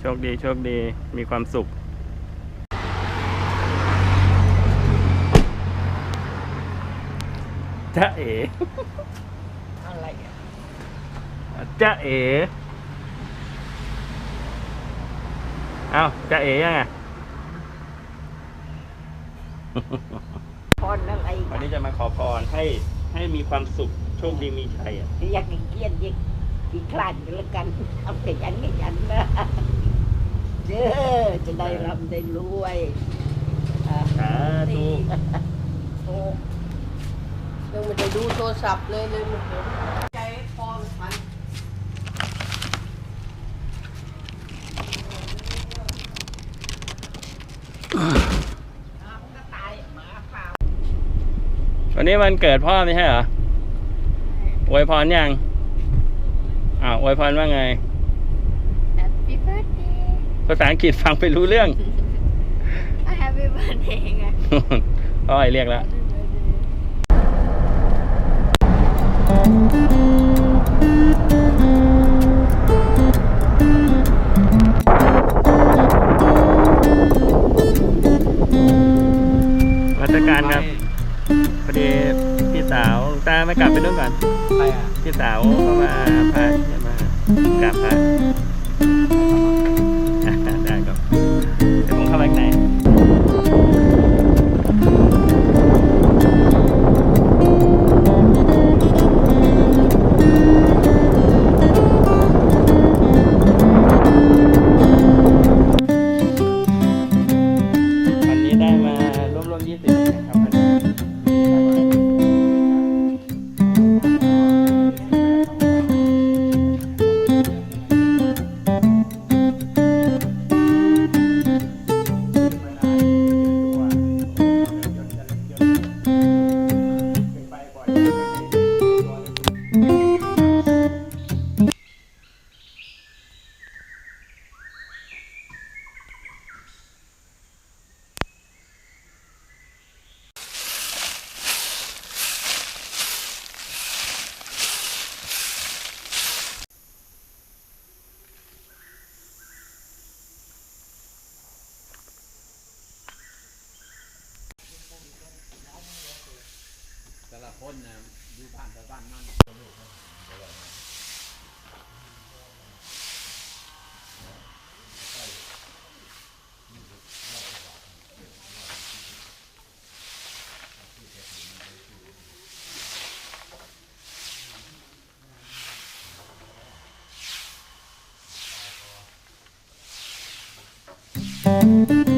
โชคดี โชคดี มีความสุขจ๊ะเอ๋อะไรอะจ๊ะเอ๋เอ้าจ๊ะเอ๋ยังไงพรอะไรอีกวันอะนี้จะมาขอพรให้ให้มีความสุข โชคดีมีชัยอะ อยากเกียนยิก อีกคลานกันแล้วกันเอาแต่ยันไม่ยันนะเจ้อจะได้ร่ำได้รวยอะสาธุโอ้ยังไม่ได้ดูโทรศัพท์เลยเลยมันเห็นใจพอมันก็ตายหมาเปล่าวันนี้วันเกิดพ่อไม่ใช่เหรออวยพรยัง อ้าวอวยพรว่าไง Happy birthday ภาษาอังกฤษฟังไปรู้เรื่อง Happy birthday ไงพ่อไอเรียกแล้ว Happy birthday ราชการครับ พอดีพี่สาวตาไม่กลับไปนู่นก่อน ไปอะ พี่สาวเขามาพา จะมากลับพระ คนนะอยู่บ้านแต่บ้านนั่น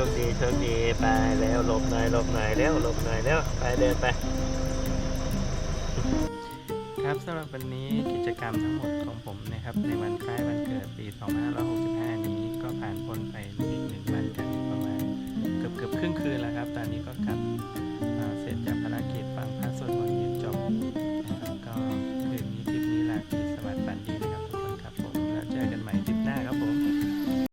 คดีโชคดีไปแล้วหลบหน่อยหลบหน่อยแล้วหลบหน่อยแล้วไปเดินไป ครับสำหรับวันนี้กิจกรรมทั้งหมดของผมนะครับ ในวันคล้ายวันเกิดปี 2565 นี้ก็ผ่านพ้นไปอีกหนึ่งวันกันประมาณ เกือบเกือบครึ่งคืนแล้วครับ ตอนนี้ก็กลับ